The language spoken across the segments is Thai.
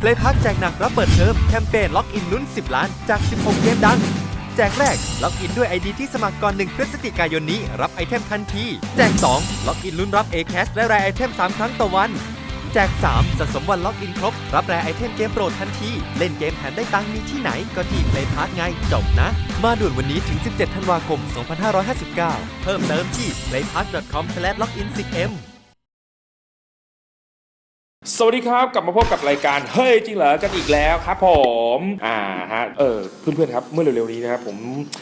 Play Park แจกหนักรับเปิดเทอมแคมเปญล็อกอินลุ้น 10 ล้านจาก 16 เกมดัง แจกแรก ล็อกอินด้วย ID ที่สมัครก่อน 1 พฤศจิกายนนี้ รับไอเทมทันที แจก 2 ล็อกอินลุ้นรับ a c a s และรายไอเทม 3 ครั้งต่อวัน แจก 3 สะสมวันล็อกอินครบ รับรายไอเทมเกมโปรดทันที เล่นเกมแถมได้ตังค์มีที่ไหนก็ที่ Play Park ไงจบนะ มาด่วนวันนี้ถึง 17 ธันวาคม 2559 เพิ่มเติมที่ playpark.com/login10m สวัสดีครับ กลับมาพบกับรายการเฮ้ยจริงเหรอกันอีกแล้วครับผมอ่าฮะเออเพื่อนๆครับเมื่อเร็วๆนี้นะครับผม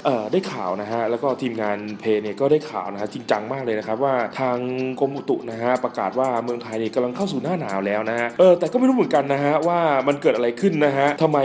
เอ่อได้ข่าวนะฮะแล้วก็ทีมงานเพย์เนี่ยก็ได้ข่าวนะฮะจริงจังมากเลยนะครับว่าทางกรมอุตุนะฮะประกาศว่าเมืองไทยเนี่ยกำลังเข้าสู่หน้าหนาวแล้วนะฮะเออแต่ก็ไม่รู้เหมือนกันนะฮะว่ามันเกิดอะไรขึ้นนะฮะทำไม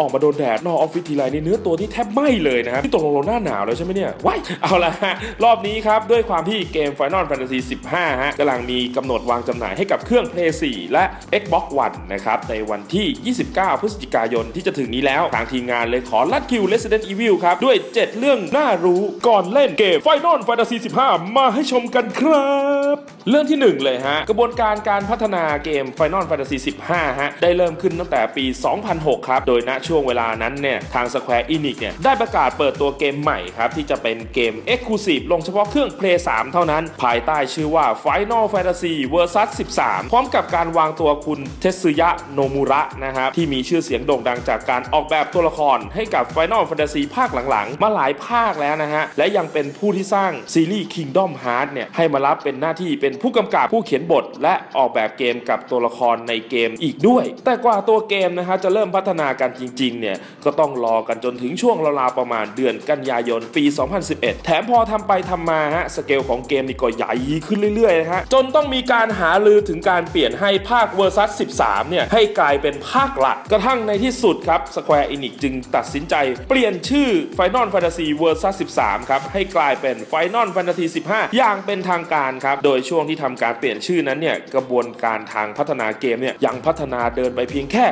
ออกมาโดนแดดนอกออฟฟิศทีไรนี่เนื้อตัวที่แทบไหม้เลยนะฮะที่ตกลงเราหน้าหนาวแล้วใช่ไหมเนี่ยว้ายเอาละฮะรอบนี้ครับด้วยความที่เกม Final Fantasy 15ฮะกำลังมีกำหนดวางจำหน่ายให้กับเครื่อง Play 4และ Xbox One นะครับในวันที่ 29 พฤศจิกายนที่จะถึงนี้แล้ว ทางทีมงานเลยขอลัดคิว Resident Evil ครับ ด้วย 7 เรื่องน่ารู้ก่อนเล่นเกม Final Fantasy 15 มาให้ชมกันครับ เรื่องที่ 1 เลยฮะ กระบวนการการพัฒนาเกม Final Fantasy 15 ฮะ ได้เริ่มขึ้นตั้งแต่ปี 2006 ครับ โดยณช่วงเวลานั้นเนี่ย ทาง Square Enix เนี่ย ได้ประกาศเปิดตัวเกมใหม่ครับ ที่จะเป็นเกม Exclusive ลงเฉพาะเครื่อง Play 3 เท่านั้น ภายใต้ชื่อว่า Final Fantasy Versus 13 พร้อมกับการวางตัวคุณเทสึยะโนมุระนะครับที่มีชื่อเสียงโด่งดังจากการออกแบบตัวละครให้กับ Final Fantasy ภาคหลังๆ มาหลายภาคแล้วนะฮะ และยังเป็นผู้ที่สร้างซีรีส์ Kingdom Hearts เนี่ยให้มารับเป็นหน้าที่เป็นผู้กำกับผู้เขียนบท และออกแบบเกมกับตัวละครในเกมอีกด้วย แต่กว่าตัวเกมนะฮะจะเริ่มพัฒนากันจริงๆเนี่ยก็ต้องรอกันจนถึงช่วงราวๆประมาณเดือนกันยายนปี 2011 แถมพอทำไปทำมาฮะสเกลของเกมนี่ก็ใหญ่ขึ้นเรื่อยๆนะฮะจนต้องมีการหาลือถึงการเปลี่ยนให้ภภาค Versus 13 เนี่ย ให้กลายเป็นภาคหลัก กระทั่งในที่สุดครับ Square Enix จึงตัดสินใจเปลี่ยนชื่อ Final Fantasy Versus 13 ครับ ให้กลายเป็น Final Fantasy 15 อย่างเป็นทางการครับ โดยช่วงที่ทำการเปลี่ยนชื่อนั้นเนี่ย กระบวนการทางพัฒนาเกมเนี่ย ยังพัฒนาเดินไปเพียงแค่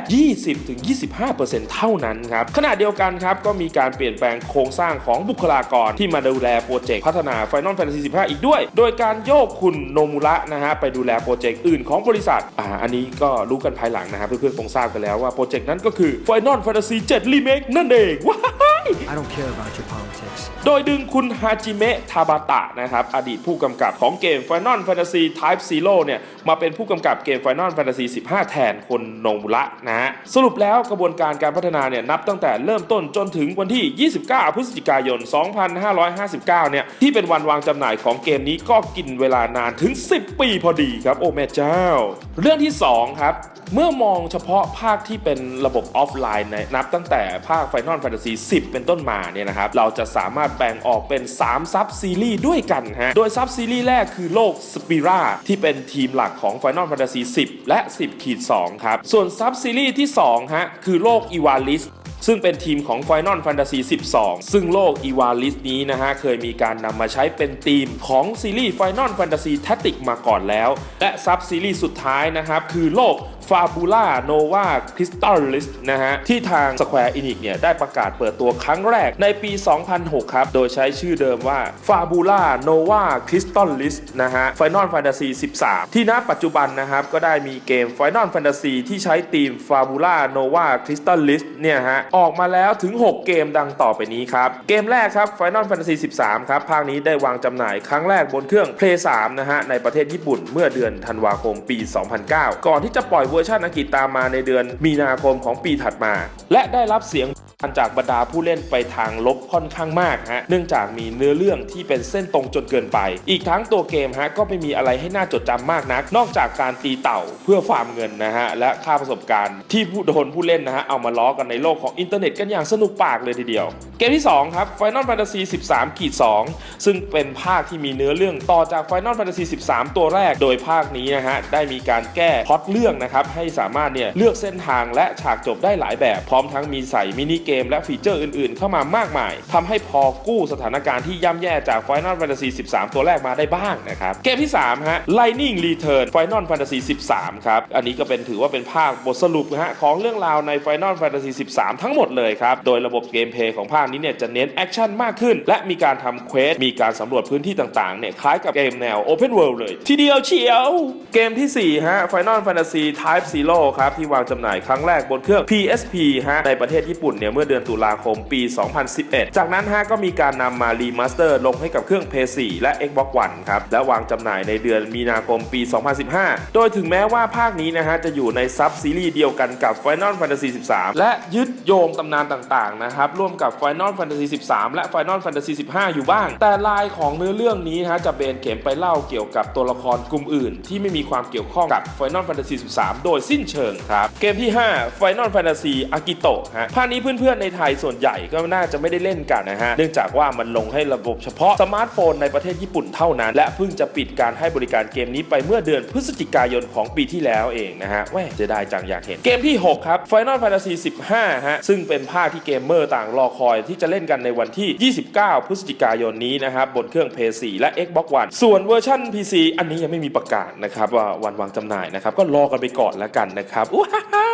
20-25%เท่านั้นครับ ขณะเดียวกันครับ ก็มีการเปลี่ยนแปลงโครงสร้างของบุคลากรที่มาดูแลโปรเจกต์พัฒนา Final Fantasy 15 อีกด้วย โดยการโยกคุณโนมุระนะฮะไปดูแลโปรเจกต์อื่นของบริษัทอ่าอันนี้ก็รู้กันภายหลังนะครับเพื่อนๆคงทราบกันแล้วว่าโปรเจกต์นั้นก็คือ Final Fantasy 7 Remake นั่นเองว้า I don't care about your politics. โดยดึงคุณฮาจิเมะทาบาตะนะครับ อดีตผู้กำกับของเกม Final Fantasy Type Zero เนี่ย มาเป็นผู้กำกับเกม Final Fantasy 15 แทนคนโนมุระนะฮะ สรุปแล้วกระบวนการการพัฒนาเนี่ย นับตั้งแต่เริ่มต้นจนถึงวันที่ 29 พฤศจิกายน 2559 เนี่ย ที่เป็นวันวางจำหน่ายของเกมนี้ก็กินเวลานานถึง 10 ปีพอดีครับ โอ้แม่เจ้า เรื่องที่ 2 ครับเมื่อมองเฉพาะภาคที่เป็นระบบออฟไลน์นะนับตั้งแต่ภาค Final Fantasy 10เป็นต้นมาเนี่ยนะครับเราจะสามารถแบ่งออกเป็น 3 ซับซีรีส์ด้วยกันฮะโดยซับซีรีส์แรกคือโลกสปิราที่เป็นทีมหลักของ Final Fantasy 10 และ 10ขีด2ครับส่วนซับซีรีส์ที่2ฮะคือโลกอีวาลิสซึ่งเป็นทีมของ Final Fantasy 12 ซึ่งโลก e v a l i s นี้นะฮะ เคยมีการนำมาใช้เป็นทีมของซีรีส์ Final Fantasy Tactics มาก่อนแล้ว และซับซีรีส์สุดท้ายนะครับ คือโลก Fabula Nova Crystallis นะฮะ ที่ทาง Square Enix เนี่ย ได้ประกาศเปิดตัวครั้งแรกในปี 2006 ครับ โดยใช้ชื่อเดิมว่า Fabula Nova Crystallis นะฮะ Final Fantasy 13 ที่ณปัจจุบันนะครับ ก็ได้มีเกม Final Fantasy ที่ใช้ธีม Fabula Nova Crystallis เนี่ยฮะ ออกมาแล้วถึง 6 เกมดังต่อไปนี้ครับ เกมแรกครับ Final Fantasy 13 ครับ ภาคนี้ได้วางจำหน่ายครั้งแรกบนเครื่อง Play 3 นะฮะ ในประเทศญี่ปุ่นเมื่อเดือนธันวาคมปี 2009 ก่อนที่จะปล่อยเวอร์ชันอังกฤษตามมาในเดือนมีนาคมของปีถัดมา และได้รับเสียง จากบรรดาผู้เล่นไปทางลบค่อนข้างมากฮะเนื่องจากมีเนื้อเรื่องที่เป็นเส้นตรงจนเกินไป อีกทั้งตัวเกมฮะก็ไม่มีอะไรให้น่าจดจำมากนัก นอกจากการตีเต่าเพื่อฟาร์มเงินนะฮะและค่าประสบการณ์ที่ผู้โดนผู้เล่นนะฮะเอามาล้อกันในโลกของอินเทอร์เน็ตกันอย่างสนุกปากเลยทีเดียว เกมที่ 2 ครับ Final Fantasy 13ขีด2ซึ่งเป็นภาคที่มีเนื้อเรื่องต่อจาก Final Fantasy 13 ตัวแรกโดยภาคนี้นะฮะได้มีการแก้พล็อตเรื่องนะครับให้สามารถเนี่ยเลือกเส้นทางและฉากจบได้หลายแบบพร้อมทั้งมีใส่มินิเกกมและฟีเจอร์อื่นๆ เข้ามามากมายทำให้พอกู้สถานการณ์ที่ย่ำแย่จาก Final Fantasy 13 ตัวแรกมาได้บ้างนะครับ เกมที่ 3 ฮะ Lightning Return Final Fantasy 13 ครับ อันนี้ก็เป็นถือว่าเป็นภาคบทสรุปฮะของเรื่องราวใน Final Fantasy 13 ทั้งหมดเลยครับ โดยระบบเกมเพลย์ของภาคนี้เนี่ยจะเน้นแอคชั่นมากขึ้น และมีการทำเควส มีการสำรวจพื้นที่ต่างๆ เนี่ยคล้ายกับเกมแนว Open World เลย ทีเดียวเชียว เกมทีสี่4 ฮะ Final Fantasy Type Zero ครับที่วางจำหน่ายครั้งแรกบนเครื่อง PSP ฮะในประเทศญี่ปุ่นเนี่ยเมื่อเดือนตุลาคมปี 2011 จากนั้นฮะก็มีการนำมารีมาสเตอร์ลงให้กับเครื่อง PS4 และ Xbox One ครับและวางจำหน่ายในเดือนมีนาคมปี 2015 โดยถึงแม้ว่าภาคนี้นะฮะจะอยู่ในซับซีรีส์เดียวกันกับ Final Fantasy 13 และยึดโยงตำนานต่างๆนะครับร่วมกับ Final Fantasy 13 และ Final Fantasy 15 อยู่บ้าง แต่ลายของเนื้อเรื่องนี้ฮะจะเบนเข็มไปเล่าเกี่ยวกับตัวละครกลุ่มอื่น ที่ไม่มีความเกี่ยวข้องกับ Final Fantasy 13 โดยสิ้นเชิงครับเกมที่ 5 Final Fantasy Akito ฮะภาคนี้เพื่อนๆในไทยส่วนใหญ่ก็น่าจะไม่ได้เล่นกันนะฮะ เนื่องจากว่ามันลงให้ระบบเฉพาะสมาร์ทโฟนในประเทศญี่ปุ่นเท่านั้น และเพิ่งจะปิดการให้บริการเกมนี้ไปเมื่อเดือนพฤศจิกายนของปีที่แล้วเองนะฮะแหว่จะได้จังอยากเห็น เกมที่ 6 ครับ Final Fantasy 15 ฮะ ซึ่งเป็นภาคที่เกมเมอร์ต่างรอคอยที่จะเล่นกันในวันที่ 29 พฤศจิกายนนี้นะครับบนเครื่อง PS4 และ Xbox One ส่วนเวอร์ชัน PC อันนี้ยังไม่มีประกาศนะครับว่าวันวางจำหน่ายนะครับก็รอกันไปก่อนแล้วกันนะครับอู้ฮ่า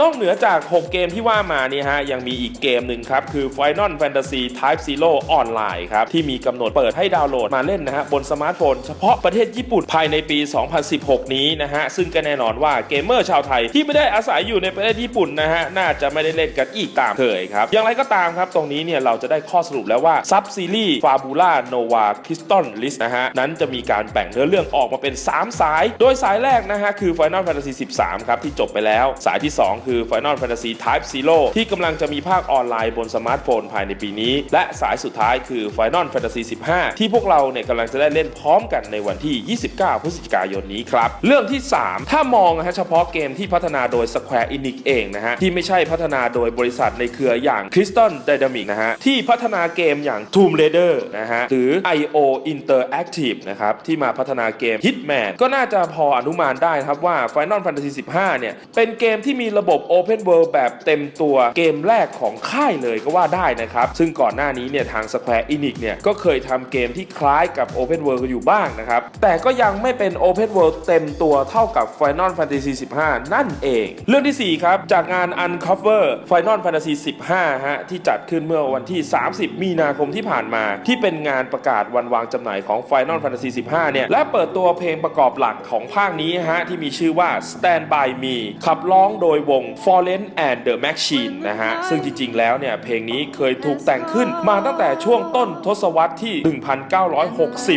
นอกเหนือจาก 6 เกมที่ว่ามานี่ฮะ ยังมีอีกเกมหนึ่งครับ คือ Final Fantasy Type Zero Online ครับ ที่มีกำหนดเปิดให้ดาวน์โหลดมาเล่นนะฮะ บนสมาร์ทโฟน เฉพาะประเทศญี่ปุ่นภายในปี 2016 นี้นะฮะ ซึ่งก็แน่นอนว่าเกมเมอร์ชาวไทยที่ไม่ได้อาศัยอยู่ในประเทศญี่ปุ่นนะฮะ น่าจะไม่ได้เล่นกันอีกตามเคยครับ อย่างไรก็ตามครับ ตรงนี้เนี่ยเราจะได้ข้อสรุปแล้วว่าซับซีรีส์ฟาบูล่าโนวาคริสตัลลิสนะฮะนั้นจะมีการแบ่งเนื้อเรื่องออกมาเป็น 3 สาย โดยสายแรกนะฮะคือ Final Fantasy 13 ครับที่จบไปแล้วสายที่ 2 คือ Final Fantasy Type Zero ที่กำลังจะมีภาคออนไลน์บนสมาร์ทโฟนภายในปีนี้ และสายสุดท้ายคือ Final Fantasy 15 ที่พวกเราเนี่ยกำลังจะได้เล่นพร้อมกันในวันที่ 29 พฤศจิกายนนี้ครับ เรื่องที่ 3 ถ้ามองนะฮะเฉพาะเกมที่พัฒนาโดย Square Enix เองนะฮะ ที่ไม่ใช่พัฒนาโดยบริษัทในเครืออย่าง Crystal Dynamics นะฮะ ที่พัฒนาเกมอย่าง Tomb Raider นะฮะ หรือ IO Interactive นะครับ ที่มาพัฒนาเกม Hitman ก็น่าจะพออนุมานได้ครับว่า Final Fantasy 15 เนี่ย เป็นเกมที่มีระบบ Open World แบบเต็มตัวเกมแรกของค่ายเลยก็ว่าได้นะครับ ซึ่งก่อนหน้านี้เนี่ยทาง Square Enix เนี่ยก็เคยทำเกมที่คล้ายกับ Open World อยู่บ้างนะครับ แต่ก็ยังไม่เป็น Open World เต็มตัวเท่ากับ Final Fantasy 15 นั่นเอง เรื่องที่ 4 ครับ จากงาน Uncover Final Fantasy 15 ฮะ ที่จัดขึ้นเมื่อวันที่ 30 มีนาคมที่ผ่านมา ที่เป็นงานประกาศวันวางจำหน่ายของ Final Fantasy 15 เนี่ย และเปิดตัวเพลงประกอบหลักของภาคนี้ฮะ ที่มีชื่อว่า Stand By Me ขับร้องโดยวง Fallen and the Machine นะฮะ ซึ่งจริง ๆ แล้วเนี่ย เพลงนี้เคยถูกแต่งขึ้นมาตั้งแต่ช่วงต้นทศวรรษที่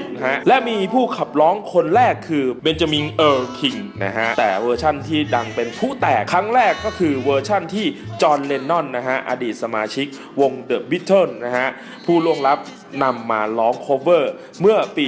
1960นะฮะ และมีผู้ขับร้องคนแรกคือเบนจามินเออร์คิงนะฮะ แต่เวอร์ชั่นที่ดังเป็นผู้แตกครั้งแรกก็คือเวอร์ชั่นที่จอห์นเลนนอนนะฮะ อดีตสมาชิกวง The Beatles นะฮะ ผู้ล่วงลับนำมาร้องโคเวอร์ เมื่อปี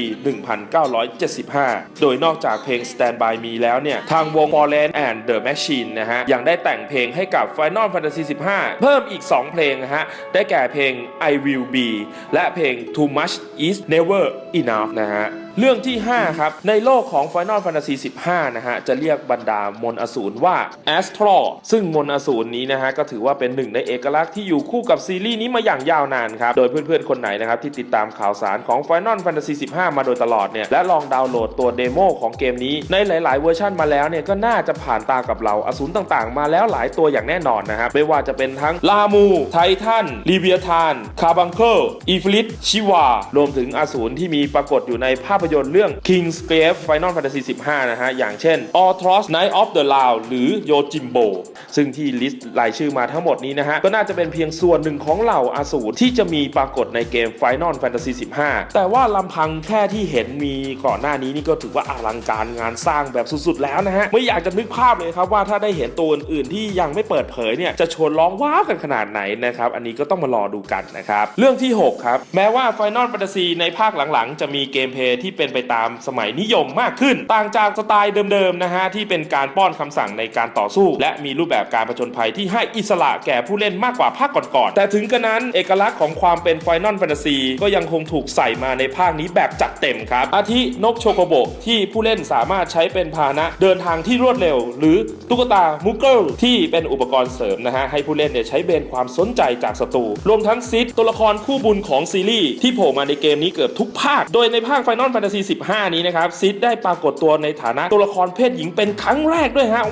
1975 โดยนอกจากเพลง Stand By Me แล้วเนี่ย ทางวง Fallen and the Machine นะฮะ ยังได้แต่งเพลงให้กับ Final Fantasy 15 เพิ่มอีก 2 เพลงนะฮะ ได้แก่เพลง I Will Be และเพลง Too Much Is Never Enough นะฮะ เรื่องที่ 5 ครับ ในโลกของ Final Fantasy 15 นะฮะ จะเรียกบรรดามนอสูรว่า Astral ซึ่งมนอสูรนี้นะฮะ ก็ถือว่าเป็นหนึ่งในเอกลักษณ์ที่อยู่คู่กับซีรีส์นี้มาอย่างยาวนานครับ โดยเพื่อนๆ คนไหนนะครับ ที่ติดตามข่าวสารของ Final Fantasy 15 มาโดยตลอดเนี่ย และลองดาวน์โหลดตัวเดโมของเกมนี้ในหลาย ๆ เวอร์ชันมาแล้วเนี่ย ก็น่าจะผ่านตากับเราอสูรต่างๆ มาแล้วหลายตัวอย่างแน่นอนนะครับไม่ว่าจะเป็นทั้งลามูไททันลีเบียทานคาบังเคิลอีฟลิตชิวารวมถึงอสูรที่มีปรากฏอยู่ในภาพยนตร์เรื่อง King's Grave Final Fantasy 15 นะฮะ อย่างเช่น o r t r o s Night of the Lao หรือ Yojimbo ซึ่งที่ลิสต์รายชื่อมาทั้งหมดนี้นะฮะ ก็น่าจะเป็นเพียงส่วนหนึ่งของเหล่าอาสูรที่จะมีปรากฏในเกม Final Fantasy 15 แต่ว่าลำพังแค่ที่เห็นมีก่อนหน้านี้นี่ก็ถือว่าอลังการงานสร้างแบบสุดๆแล้วนะฮะ ไม่อยากจะนึกภาพเลยครับว่าถ้าได้เห็นตัวอื่นๆที่ยังไม่เปิดเผยเนี่ยจะชวนร้องว้าวกันขนาดไหนนะครับอันนี้ก็ต้องมารอดูกันนะครับเรื่องที่ 6 ครับ แม้ว่า Final Fantasy ในภาคหลังๆ จะมีเกมเพลย์ที่เป็นไปตามสมัยนิยมมากขึ้น ต่างจากสไตล์เดิมๆนะฮะที่เป็นการป้อนคำสั่งในการต่อสู้ และมีรูปแบบการผจญภัยที่ให้อิสระแก่ผู้เล่นมากกว่าภาคก่อนๆแต่ถึงกระนั้นเอกลักษณ์ของความเป็น Final Fantasy ก็ยังคงถูกใส่มาในภาคนี้แบบจัดเต็มครับ อาทินกโชโกโบที่ผู้เล่นสามารถใช้เป็นพาหนะเดินทางที่รวดเร็ว หรือตุ๊กตามูเกิลที่เป็นอุปกรณ์เสริมนะฮะให้ผู้เล่นเนี่ยใช้เบนความสนใจจากศัตรูรวมทั้งซิดตัวละครคู่บุญของซีรีส์ที่โผล่มาในเกมนี้เกือบทุกภาค โดยในภาค Final Fantasy 15 นี้นะครับซิดได้ปรากฏตัวในฐานะตัวละครเพศหญิงเป็นครั้งแรกด้วยฮะ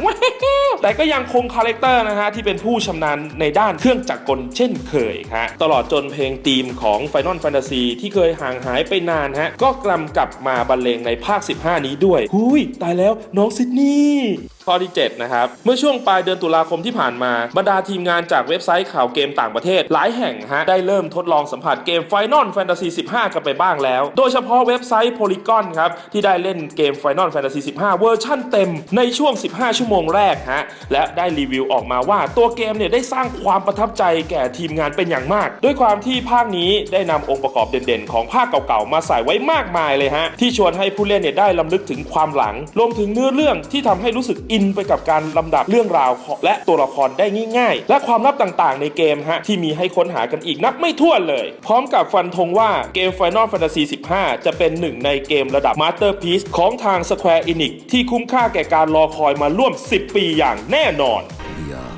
แต่ก็ยังคงคาแรคเตอร์นะฮะที่เป็นผู้ชำนาญในด้านเครื่องจักรกลเช่นเคยฮะตลอดจนเพลงธีมของ Final Fantasy ที่เคยห่างหายไปนานฮะก็กลับกลับมาบรรเลงในภาค 15 นี้ด้วย หุยตายแล้วน้องซิดนีย์ ข้อที่ 7 นะครับ เมื่อช่วงปลายเดือนตุลาคมที่ผ่านมา บรรดาทีมงานจากเว็บไซต์ข่าวเกมต่างประเทศ หลายแห่งฮะได้เริ่มทดลองสัมผัสเกม Final Fantasy 15 กันไปบ้างแล้ว โดยเฉพาะเว็บไซต์ Polygon ครับ ที่ได้เล่นเกม Final Fantasy 15 เวอร์ชั่นเต็มในช่วง 15 ชั่วโมงแรกฮะและได้รีวิวออกมาว่าตัวเกมเนี่ยได้สร้างความประทับใจแก่ทีมงานเป็นอย่างมาก ด้วยความที่ภาคนี้ได้นำองค์ประกอบเด่นๆ ของภาคเก่าๆ มาใส่ไว้มากมายเลยฮะที่ชวนให้ผู้เล่นเนี่ยได้ลำลึกถึงความหลังรวมถึงเนื้อเรื่องที่ทำให้รู้สึกอิินไปกับการลำดับเรื่องราวและตัวละครได้ง่าย ๆ และความลับต่างๆ ในเกมฮะที่มีให้ค้นหากันอีกนับไม่ถ้วนเลย พร้อมกับฟันธงว่าเกม Final Fantasy 15 จะเป็นหนึ่งในเกมระดับ Masterpiece ของทาง Square Enix ที่คุ้มค่าแก่การรอคอยมาร่วม 10 ปีอย่างแน่นอน We are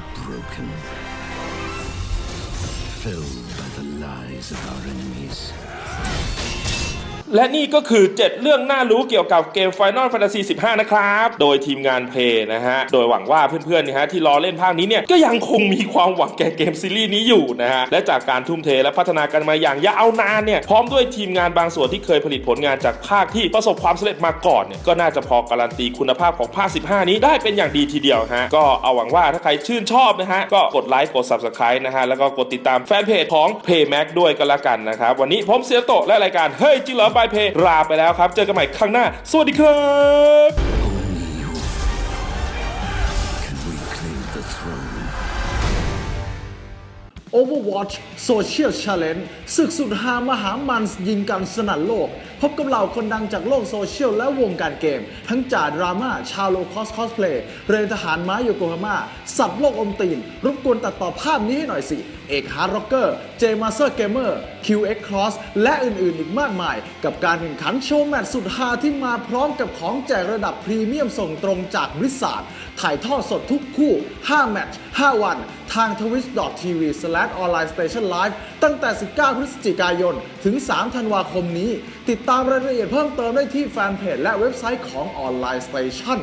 และนี่ก็คือ 7 เรื่องน่ารู้เกี่ยวกับเกม Final Fantasy 15 นะครับ โดยทีมงานเพลย์นะฮะ โดยหวังว่าเพื่อนๆนะฮะที่รอเล่นภาคนี้เนี่ย ก็ยังคงมีความหวังแก่เกมซีรีส์นี้อยู่นะฮะ และจากการทุ่มเทและพัฒนากันมาอย่างยาวนานเนี่ย พร้อมด้วยทีมงานบางส่วนที่เคยผลิตผลงานจากภาคที่ประสบความสำเร็จมาก่อนเนี่ย ก็น่าจะพอการันตีคุณภาพของภาค 15 นี้ได้เป็นอย่างดีทีเดียวฮะ ก็เอาหวังว่าถ้าใครชื่นชอบนะฮะ ก็กดไลค์ กด Subscribe นะฮะ แล้วก็กดติดตามแฟนเพจของ Paymac ด้วยกันละกันนะครับ วันนี้ผมเสียโตและรายการเฮ้ยจริงเหรอบายเพลาไปแล้วครับ เจอกันใหม่ครั้งหน้า สวัสดีครับ Overwatch Social Challenge ศึกสุดฮามหามันยิงกันสนั่นโลก พบกับเหล่าคนดังจากโลกโซเชียลและวงการเกม ทั้งจ่าดราม่าชาวโลคอสคอสเพลย์เรนทหารม้าโยโกฮาม่าสับโลกอมตีน รบกวนตัดต่อภาพนี้ให้หน่อยสิ เอกฮาร์ดร็อกเกอร์เจมาเซอร์เกมเมอร์ QX Cross และอื่นๆ อีกมากมาย กับการแข่งขันโชว์แมตช์สุดฮาที่มาพร้อมกับของแจกระดับพรีเมียมส่งตรงจากบริษัทถ่ายทอดสดทุกคู่ 5 แมตช์ 5 วัน ทาง twitch.tv/onlinestation live ตั้งแต่ 19 พฤศจิกายน ถึง 3 ธันวาคมนี้ ติดตามรายละเอียดเพิ่มเติมได้ที่แฟนเพจและเว็บไซต์ของออนไลน์สเตชัน